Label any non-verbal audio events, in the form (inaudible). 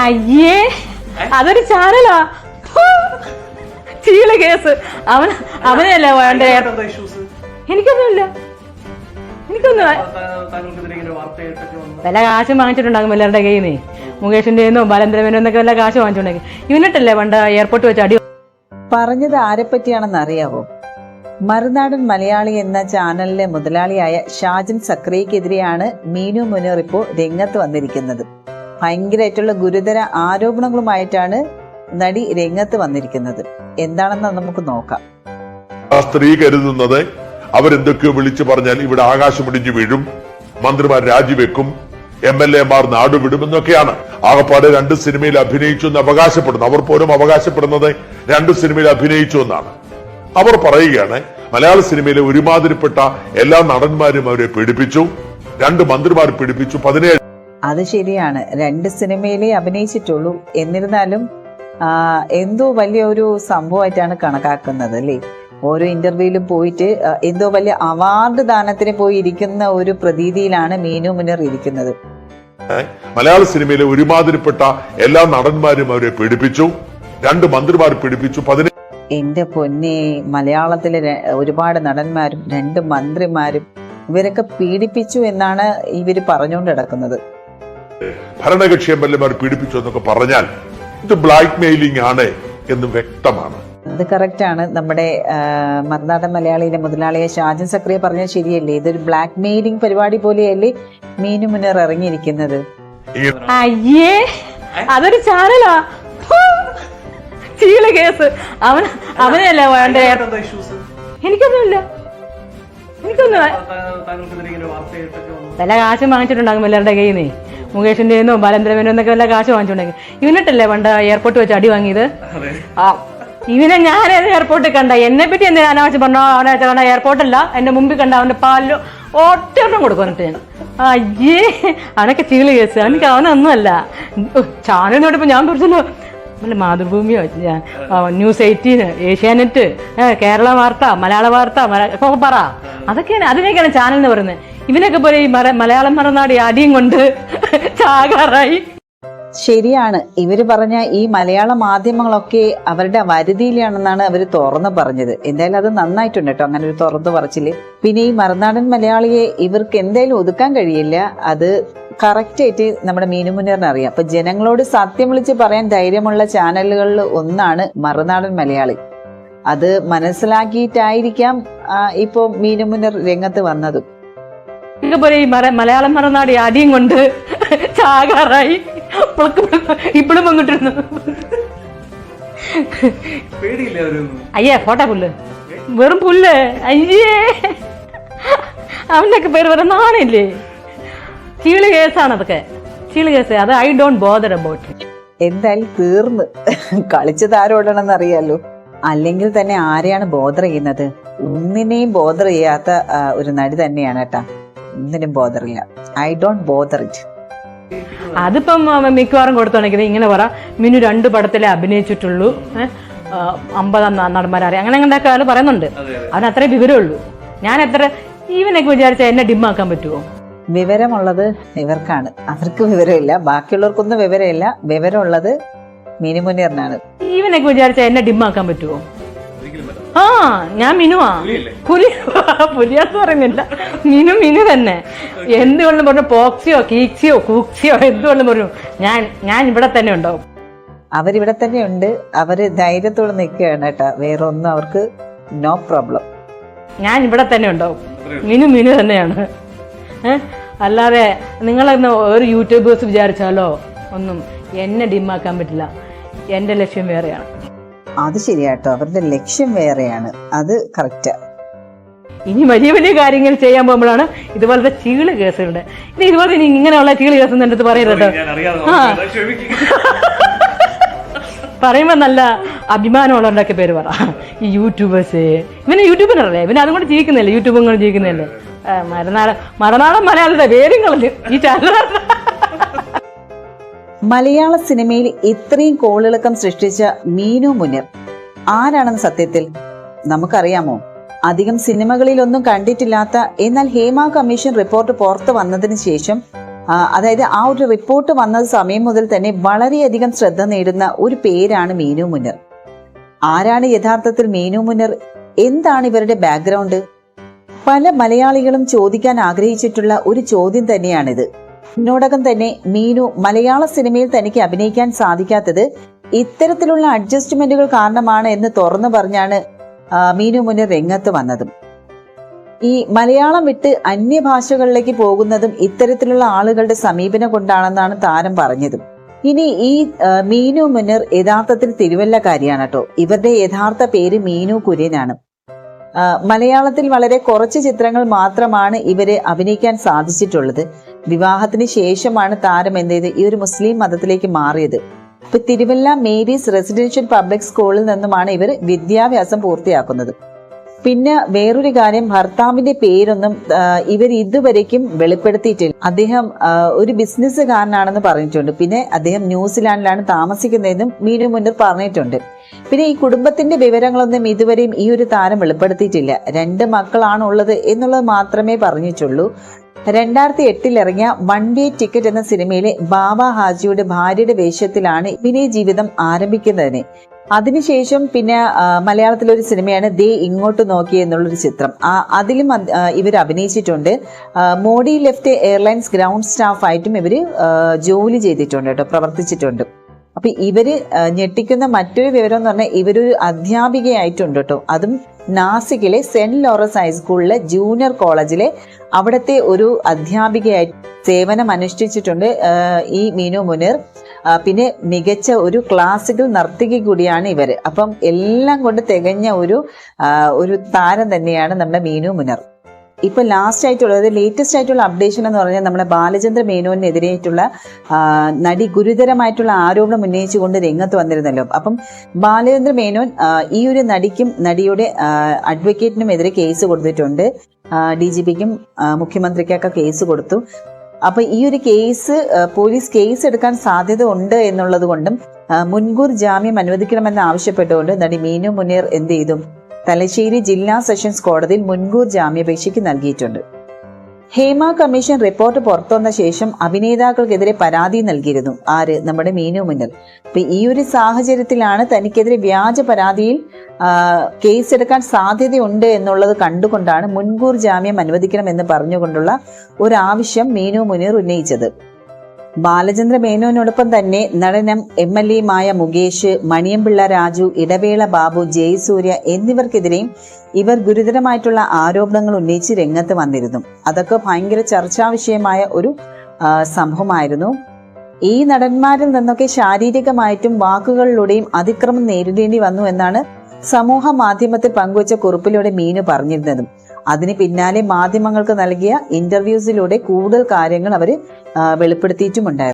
അയ്യേ അതൊരു ചാനലാ. ചീള കേസ്. അവൻ അവനല്ലേ വേണ്ട? എനിക്കൊന്നുമില്ല. എനിക്കൊന്നും വല്ല കാശ് വാങ്ങിച്ചിട്ടുണ്ടാകും എല്ലാവരുടെ കയ്യിൽ നിന്നേ. മുകേഷിന്റെ ബാലന്ദ്രമേനോ എന്നൊക്കെ വല്ല കാശ് വാങ്ങിച്ചിട്ടുണ്ടെങ്കിൽ ഇവനിട്ടല്ലേ പണ്ട് എയർപോർട്ട് വെച്ച് അടി പറഞ്ഞത് ആരെപ്പറ്റിയാണെന്ന് അറിയാവോ? മറുനാടൻ മലയാളി എന്ന ചാനലിലെ മുതലാളിയായ ഷാജൻ സക്രിയക്കെതിരെയാണ് മീനു മുനീർ ഇപ്പോൾ രംഗത്ത് വന്നിരിക്കുന്നത്. ഭയങ്കരമായിട്ടുള്ള ഗുരുതര ആരോപണങ്ങളുമായിട്ടാണ് നടി രംഗത്ത് വന്നിരിക്കുന്നത്. എന്താണെന്ന് നമുക്ക് നോക്കാം. ആ സ്ത്രീ കരുതുന്നത് അവരെന്തൊക്കെയോ വിളിച്ചു പറഞ്ഞാൽ ഇവിടെ ആകാശം ഇടിഞ്ഞു വീഴും മന്ത്രിമാർ രാജിവെക്കും എം എൽ എമാർ നാടുവിടുമെന്നൊക്കെയാണ് ആകപ്പാടെ രണ്ട് സിനിമയിൽ അഭിനയിച്ചു എന്ന് അവകാശപ്പെടുന്നു. അവർ പോലും അവകാശപ്പെടുന്നത് രണ്ട് സിനിമയിൽ അഭിനയിച്ചു എന്നാണ്. അവർ പറയുകയാണ് മലയാള സിനിമയിലെ ഒരുമാതിരിപ്പെട്ട എല്ലാ നടന്മാരും അവരെ പീഡിപ്പിച്ചു രണ്ട് മന്ത്രിമാർ പീഡിപ്പിച്ചു പതിനേഴ് അത് ശരിയാണ്. രണ്ട് സിനിമയിലേ അഭിനയിച്ചിട്ടുള്ളൂ. എന്നിരുന്നാലും എന്തോ വലിയ ഒരു സംഭവമായിട്ടാണ് കണക്കാക്കുന്നത് അല്ലേ? ഓരോ ഇന്റർവ്യൂവിലും പോയിട്ട് എന്തോ വലിയ അവാർഡ് ദാനത്തിന് പോയി ഇരിക്കുന്ന ഒരു പ്രതീതിയിലാണ് മീനു മുന്നർ ഇരിക്കുന്നത്. മലയാള സിനിമയിലെ ഒരുമാതിരിപ്പെട്ട എല്ലാ നടന്മാരും അവരെ പീഡിപ്പിച്ചു. രണ്ട് മന്ത്രിമാർ പീഡിപ്പിച്ചു. എന്റെ പൊന്നെ മലയാളത്തിലെ ഒരുപാട് നടന്മാരും രണ്ട് മന്ത്രിമാരും ഇവരൊക്കെ പീഡിപ്പിച്ചു എന്നാണ് ഇവർ പറഞ്ഞുകൊണ്ട് കിടക്കുന്നത് ഭരണകക്ഷി എം എൽ എമാർ പീഡിപ്പിച്ചു എന്നൊക്കെ പറഞ്ഞാൽ ഇത് ബ്ലാക്ക് മെയിലിംഗ് ആണ് എന്ന് വ്യക്തമാണ്. അത് കറക്റ്റ് ആണ്. നമ്മുടെ മറുനാടൻ മലയാളിയിലെ മുതലാളിയെ ഷാജൻ സക്രിയ പറഞ്ഞത് ശരിയല്ലേ? ഇതൊരു ബ്ലാക്ക് മെയിലിംഗ് പരിപാടി പോലെയല്ലേ മീനു മുന്നർ ഇറങ്ങിയിരിക്കുന്നത്? അയ്യേ അതൊരു ചാനലാ. ചീള കേസ്. അവൻ അവനല്ലേ വേണ്ട? എനിക്കൊന്നുമില്ല. എനിക്കൊന്നും വല്ല കാശ് വാങ്ങിച്ചിട്ടുണ്ടാകും എല്ലാവരുടെ കയ്യിൽ നിന്ന് മുകേഷിന്റെ ബാലന്ദ്രമേനോ എന്നൊക്കെ വല്ല കാശ് വാങ്ങിച്ചുണ്ടെങ്കിൽ ഇവനിട്ടല്ലേ പണ്ട് എയർപോർട്ട് വെച്ച് അടി വാങ്ങിയത്? ആ ഇവനെ ഞാൻ എയർപോർട്ടിൽ കണ്ട? എന്നെ പറ്റി എന്തെങ്കിലും അനാവശ്യം പറഞ്ഞോ അവനെ കണ്ട എയർപോർട്ടല്ല എന്റെ മുമ്പിൽ കണ്ട അവന്റെ പാലിൽ ഒറ്റൊരെണ്ണം കൊടുക്കും എന്നിട്ട്. ഞാൻ അയ്യേ അവനൊക്കെ ചീളി കേസ്. അവനക്ക് അവനൊന്നുമല്ല ചാനൽ നോട്ടിപ്പോ ഞാൻ പറഞ്ഞല്ലോ നല്ല മാതൃഭൂമിയോ ഞാൻ ന്യൂസ് എയ്റ്റീന് ഏഷ്യാനെറ്റ് കേരള വാർത്ത മലയാള വാർത്ത പറ. അതൊക്കെയാണ് അതിനൊക്കെയാണ് ചാനൽ എന്ന് പറയുന്നത്. ഇവനൊക്കെ പോലെ ഈ മലയാളം മറന്നാടി ആദ്യം കൊണ്ട് ചാകാറായി. ശരിയാണ്. ഇവർ പറഞ്ഞ ഈ മലയാള മാധ്യമങ്ങളൊക്കെ അവരുടെ വരുതിയിലാണെന്നാണ് അവർ തുറന്നു പറഞ്ഞത്. എന്തായാലും അത് നന്നായിട്ടുണ്ട് കേട്ടോ അങ്ങനെ ഒരു തുറന്നു പറച്ചിൽ. പിന്നെ ഈ മറുനാടൻ മലയാളിയെ ഇവർക്ക് എന്തായാലും ഒതുക്കാൻ കഴിയില്ല. അത് കറക്റ്റായിട്ട് നമ്മുടെ മീനുമുന്നേറിന് അറിയാം. അപ്പൊ ജനങ്ങളോട് സത്യം വിളിച്ച് പറയാൻ ധൈര്യമുള്ള ചാനലുകളിൽ ഒന്നാണ് മറുനാടൻ മലയാളി. അത് മനസ്സിലാക്കിയിട്ടായിരിക്കാം ഇപ്പോൾ ഇപ്പൊ മീനുമുന്നർ രംഗത്ത് വന്നതും. ഇതൊക്കെ പോലെ ഈ മര- മലയാളം മറന്നാടി ആദ്യം കൊണ്ട് ചാകാറായി. ഇപ്പോഴും വന്നിട്ടിരുന്നു അയ്യേ ഫോട്ടോ പുല്ല്. വെറും പുല്ല്. അയ്യേ. അവനൊക്കെ പേര് വെറും നാണില്ലേ ചീൾ കേസാണ് അതൊക്കെ. ചീൾ കേസ്. അത് ഐ ഡോണ്ട് ബോദർ അബൌട്ട് എന്തായാലും തീർന്ന്. കളിച്ചത് ആരോടാണെന്ന് അറിയാലോ. അല്ലെങ്കിൽ തന്നെ ആരെയാണ് ബോധർ ചെയ്യുന്നത്? ഒന്നിനെയും ബോധർ ചെയ്യാത്ത ഒരു നടി തന്നെയാണ് കേട്ടാ. ഒന്നിനും ബോധറില്ല. I don't bother it. അതിപ്പം മിക്കവാറും കൊടുത്തുണ്ടെങ്കിൽ ഇങ്ങനെ പറ. മിനു രണ്ട് പടത്തിലെ അഭിനയിച്ചിട്ടുള്ളൂ. അമ്പതാം നടന്മാരെ അങ്ങനെ അങ്ങനെയൊക്കെ ആൾ പറയുന്നുണ്ട്. അവന് അത്രേ വിവരമുള്ളൂ. ഞാൻ എത്ര ഈവനൊക്കെ വിചാരിച്ച എന്നെ ഡിമ്മാക്കാൻ പറ്റുമോ വിവരമുള്ളത് ഇവർക്കാണ്. അവർക്ക് വിവരമില്ല. ബാക്കിയുള്ളവർക്കൊന്നും വിവരമില്ല. വിവരമുള്ളത് മിനിമുനീറിനാണ്. ഈവനൊക്കെ വിചാരിച്ച എന്നെ ഡിമ്മാക്കാൻ പറ്റുമോ ആ ഞാൻ മിനുവാ? പുലി (laughs) പുലിയാന്ന് പറയുന്നില്ല. മിനു മിനു തന്നെ. എന്തുകൊണ്ടും പറഞ്ഞു പോക്സിയോ കീക്സിയോ കൂക്സിയോ എന്തുകൊണ്ടും പറഞ്ഞു ഞാൻ ഞാൻ ഇവിടെ തന്നെ ഉണ്ടാവും. അവരിവിടെ തന്നെ ഉണ്ട്. അവർ ധൈര്യത്തോടെ നിൽക്കുകയാണ് കേട്ടോ. വേറെ ഒന്നും അവർക്ക് നോ പ്രോബ്ലം ഞാൻ ഇവിടെ തന്നെ ഉണ്ടാവും. മിനു മിനു തന്നെയാണ്? അല്ലാതെ നിങ്ങളെന്ന് ഒരു യൂട്യൂബേഴ്സ് വിചാരിച്ചാലോ ഒന്നും എന്നെ ഡിമാക്കാൻ പറ്റില്ല. എന്റെ ലക്ഷ്യം വേറെയാണ്. അത് ശരിയാട്ടോ. അവരുടെ ലക്ഷ്യം വേറെയാണ്. അത് കറക്റ്റാ ഇനി വലിയ വലിയ കാര്യങ്ങൾ ചെയ്യാൻ പോകുമ്പോഴാണ് ഇതുപോലത്തെ ചീൾ കേസുകളുണ്ട്. ഇനി ഇതുപോലെ ഇനി ഇങ്ങനെയുള്ള ചീൾ കേസ് എന്റെ അടുത്ത് പറയരുത് കേട്ടോ. ആ. (laughs) നല്ല അഭിമാനമുള്ളവരുടെയൊക്കെ പേര് പറ. ഈ യൂട്യൂബേഴ്സ്. ഇവന് യൂട്യൂബിനല്ലേ ഇവന് അതുകൊണ്ട് ജീവിക്കുന്നില്ലേ? യൂട്യൂബും കൊണ്ട് ജീവിക്കുന്നില്ലേ? മരനാട മറുനാടൻ മറുനാടൻ മലയാളത്തെ പേരും കളഞ്ഞു ഈ ചാനൽ മലയാള സിനിമയിൽ ഇത്രയും കോളിളക്കം സൃഷ്ടിച്ച മീനു മുനിർ. ആരാണെന്ന് സത്യത്തിൽ നമുക്കറിയാമോ? അധികം സിനിമകളിലൊന്നും കണ്ടിട്ടില്ലാത്ത എന്നാൽ ഹേമ കമ്മീഷൻ റിപ്പോർട്ട് പുറത്തു വന്നതിന് ശേഷം അതായത് ആ ഒരു റിപ്പോർട്ട് വന്ന സമയം മുതൽ തന്നെ വളരെയധികം ശ്രദ്ധ നേടുന്ന ഒരു പേരാണ് മീനു മുനിർ. ആരാണ് യഥാർത്ഥത്തിൽ മീനു മുനിർ? എന്താണ് ഇവരുടെ ബാക്ക്ഗ്രൗണ്ട് പല മലയാളികളും ചോദിക്കാൻ ആഗ്രഹിച്ചിട്ടുള്ള ഒരു ചോദ്യം തന്നെയാണിത്. ഇതിനോടകം തന്നെ മീനു മലയാള സിനിമയിൽ തനിക്ക് അഭിനയിക്കാൻ സാധിക്കാത്തത് ഇത്തരത്തിലുള്ള അഡ്ജസ്റ്റ്മെന്റുകൾ കാരണമാണ് എന്ന് തുറന്നു പറഞ്ഞാണ് മീനു മുന്നിൽ രംഗത്ത് വന്നതും. ഈ മലയാളം വിട്ട് അന്യഭാഷകളിലേക്ക് പോകുന്നതും ഇത്തരത്തിലുള്ള ആളുകളുടെ സമീപനം കൊണ്ടാണെന്നാണ് താരം പറഞ്ഞതും. ഇനി ഈ മീനു മുനർ യഥാർത്ഥത്തിൽ തിരുവല്ലക്കാരിയാണ് കേട്ടോ. ഇവരുടെ യഥാർത്ഥ പേര് മീനു കുര്യനാണ്. മലയാളത്തിൽ വളരെ കുറച്ച് ചിത്രങ്ങൾ മാത്രമാണ് ഇവരെ അഭിനയിക്കാൻ സാധിച്ചിട്ടുള്ളത്. വിവാഹത്തിന് ശേഷമാണ് താരം എന്ത് ചെയ്ത് ഈ ഒരു മുസ്ലിം മതത്തിലേക്ക് മാറിയത്. ഇപ്പൊ തിരുവല്ല മേരീസ് റെസിഡൻഷ്യൽ പബ്ലിക് സ്കൂളിൽ നിന്നുമാണ് ഇവർ വിദ്യാഭ്യാസം പൂർത്തിയാക്കുന്നത്. പിന്നെ വേറൊരു കാര്യം ഭർത്താവിന്റെ പേരൊന്നും ഇവർ ഇതുവരേക്കും വെളിപ്പെടുത്തിയിട്ടില്ല. അദ്ദേഹം ഒരു ഒരു ബിസിനസ്സുകാരനാണെന്ന് പറഞ്ഞിട്ടുണ്ട്. പിന്നെ അദ്ദേഹം ന്യൂസിലാൻഡിലാണ് താമസിക്കുന്നതെന്നും മീനു മുന്നിൽ പറഞ്ഞിട്ടുണ്ട്. പിന്നെ ഈ കുടുംബത്തിന്റെ വിവരങ്ങളൊന്നും ഇതുവരെയും ഈ ഒരു താരം വെളിപ്പെടുത്തിയിട്ടില്ല. രണ്ട് മക്കളാണുള്ളത് എന്നുള്ളത് മാത്രമേ പറഞ്ഞിട്ടുള്ളൂ. രണ്ടായിരത്തി എട്ടിലിറങ്ങിയ വൺ വേ ടിക്കറ്റ് എന്ന സിനിമയിലെ ബാബ ഹാജിയുടെ ഭാര്യയുടെ വേഷത്തിലാണ് വിനയ ജീവിതം ആരംഭിക്കുന്നതിന്. അതിനുശേഷം പിന്നെ മലയാളത്തിലെ ഒരു സിനിമയാണ് ദേ ഇങ്ങോട്ട് നോക്കി എന്നുള്ളൊരു ചിത്രം. അതിലും ഇവർ അഭിനയിച്ചിട്ടുണ്ട്. മോഡി ലെഫ്റ്റ് എയർലൈൻസ് ഗ്രൗണ്ട് സ്റ്റാഫായിട്ടും ഇവർ ജോലി ചെയ്തിട്ടുണ്ട് കേട്ടോ പ്രവർത്തിച്ചിട്ടുണ്ട്. അപ്പൊ ഇവർ ആ, ഞെട്ടിക്കുന്ന മറ്റൊരു വിവരം എന്ന് പറഞ്ഞാൽ ഇവരൊരു അധ്യാപികയായിട്ടുണ്ട് കേട്ടോ. അതും നാസിക്കിലെ സെന്റ് ലോറൻസ് ഹൈസ്കൂളിലെ ജൂനിയർ കോളേജിലെ അവിടുത്തെ ഒരു അധ്യാപികയായി സേവനം അനുഷ്ഠിച്ചിട്ടുണ്ട് ഈ മീനു മുനീർ. പിന്നെ മികച്ച ഒരു ക്ലാസിക്കൽ നർത്തകി കൂടിയാണ് ഇവർ അപ്പം എല്ലാം കൊണ്ട് തികഞ്ഞ ഒരു ഒരു താരം തന്നെയാണ് നമ്മുടെ മീനു മുനർ. ഇപ്പൊ ലാസ്റ്റ് ആയിട്ടുള്ള അതായത് ലേറ്റസ്റ്റ് ആയിട്ടുള്ള അപ്ഡേഷൻ എന്ന് പറഞ്ഞാൽ നമ്മുടെ ബാലചന്ദ്ര മേനോനെതിരായിട്ടുള്ള നടി ഗുരുതരമായിട്ടുള്ള ആരോപണം ഉന്നയിച്ചുകൊണ്ട് രംഗത്ത് വന്നിരുന്നല്ലോ. അപ്പം ബാലചന്ദ്ര മേനോൻ ഈ ഒരു നടിക്കും നടിയുടെ അഡ്വക്കേറ്റിനും എതിരെ കേസ് കൊടുത്തിട്ടുണ്ട്. ഡി ജി പിക്കും മുഖ്യമന്ത്രിക്കൊക്കെ കേസ് കൊടുത്തു. അപ്പൊ ഈ ഒരു കേസ് പോലീസ് കേസ് എടുക്കാൻ സാധ്യത ഉണ്ട് എന്നുള്ളത് കൊണ്ടും മുൻകൂർ ജാമ്യം അനുവദിക്കണമെന്ന് ആവശ്യപ്പെട്ടുകൊണ്ട് നടി മീനു മുനീർ എന്ത് ചെയ്തു? തലശ്ശേരി ജില്ലാ സെഷൻസ് കോടതിയിൽ മുൻകൂർ ജാമ്യാപേക്ഷയ്ക്ക് നൽകിയിട്ടുണ്ട്. ഹേമ കമ്മീഷൻ റിപ്പോർട്ട് പുറത്തുവന്ന ശേഷം അഭിനേതാക്കൾക്കെതിരെ പരാതി നൽകിയിരുന്നു. ആര്? നമ്മുടെ മീനു മുന്നൽ. അപ്പൊ ഈ ഒരു സാഹചര്യത്തിലാണ് തനിക്കെതിരെ വ്യാജ പരാതിയിൽ കേസ് കേസെടുക്കാൻ സാധ്യതയുണ്ട് എന്നുള്ളത് കണ്ടുകൊണ്ടാണ് മുൻകൂർ ജാമ്യം അനുവദിക്കണം അനുവദിക്കണമെന്ന് പറഞ്ഞുകൊണ്ടുള്ള ഒരു ആവശ്യം മീനു മുനീർ ഉന്നയിച്ചത്. ബാലചന്ദ്ര മേനോനോടൊപ്പം തന്നെ നടനം എം എൽ എമായ മുകേഷ് മണിയമ്പിള്ള രാജു ഇടവേള ബാബു ജയസൂര്യ എന്നിവർക്കെതിരെയും ഇവർ ഗുരുതരമായിട്ടുള്ള ആരോപണങ്ങൾ ഉന്നയിച്ച് രംഗത്ത് വന്നിരുന്നു. അതൊക്കെ ഭയങ്കര ചർച്ചാ വിഷയമായ ഒരു സംഭവമായിരുന്നു. ഈ നടന്മാരിൽ നിന്നൊക്കെ ശാരീരികമായിട്ടും വാക്കുകളിലൂടെയും അതിക്രമം നേരിടേണ്ടി വന്നു എന്നാണ് സമൂഹ മാധ്യമത്തിൽ പങ്കുവച്ച കുറിപ്പിലൂടെ മീനു പറഞ്ഞിരുന്നതും. അതിന് പിന്നാലെ മാധ്യമങ്ങൾക്ക് നൽകിയ ഇന്റർവ്യൂസിലൂടെ കൂടുതൽ കാര്യങ്ങൾ അവർ വെളിപ്പെടുത്തിയിട്ടുമുണ്ടായിരുന്നു.